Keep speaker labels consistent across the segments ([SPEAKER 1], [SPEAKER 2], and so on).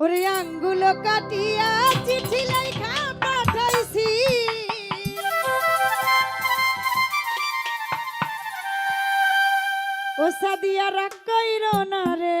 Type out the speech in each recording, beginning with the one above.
[SPEAKER 1] ওরে আঙ্গুল কাটিয়া চিঠি লেখা পাঠাইছি। ও সাদিয়া রাগ কইরো না রে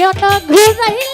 [SPEAKER 1] घर घुरैला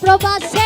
[SPEAKER 1] প্রবাসে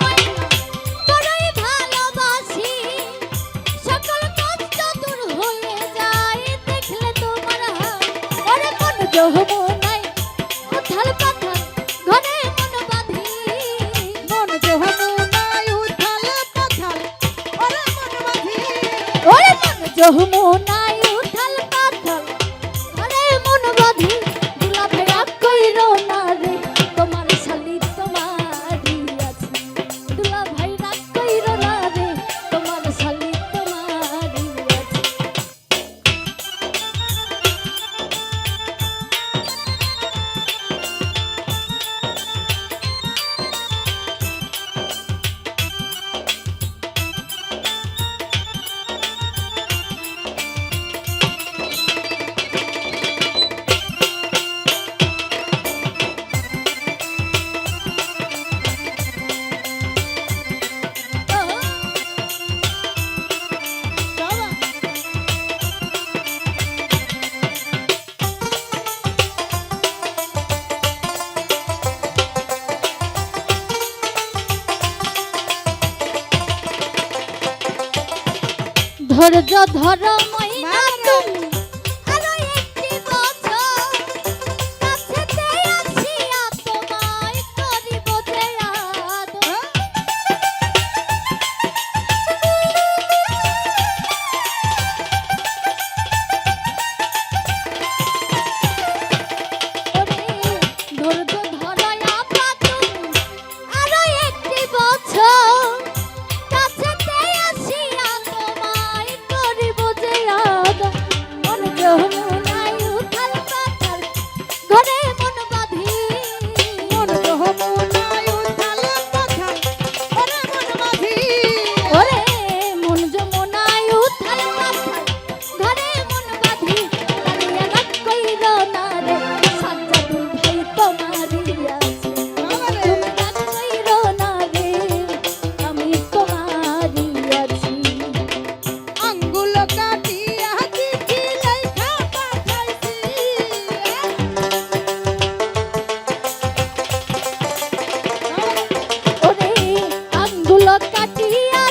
[SPEAKER 2] ওরে ধৈর্য ধর মহিমা তুমি
[SPEAKER 1] কাটিয়া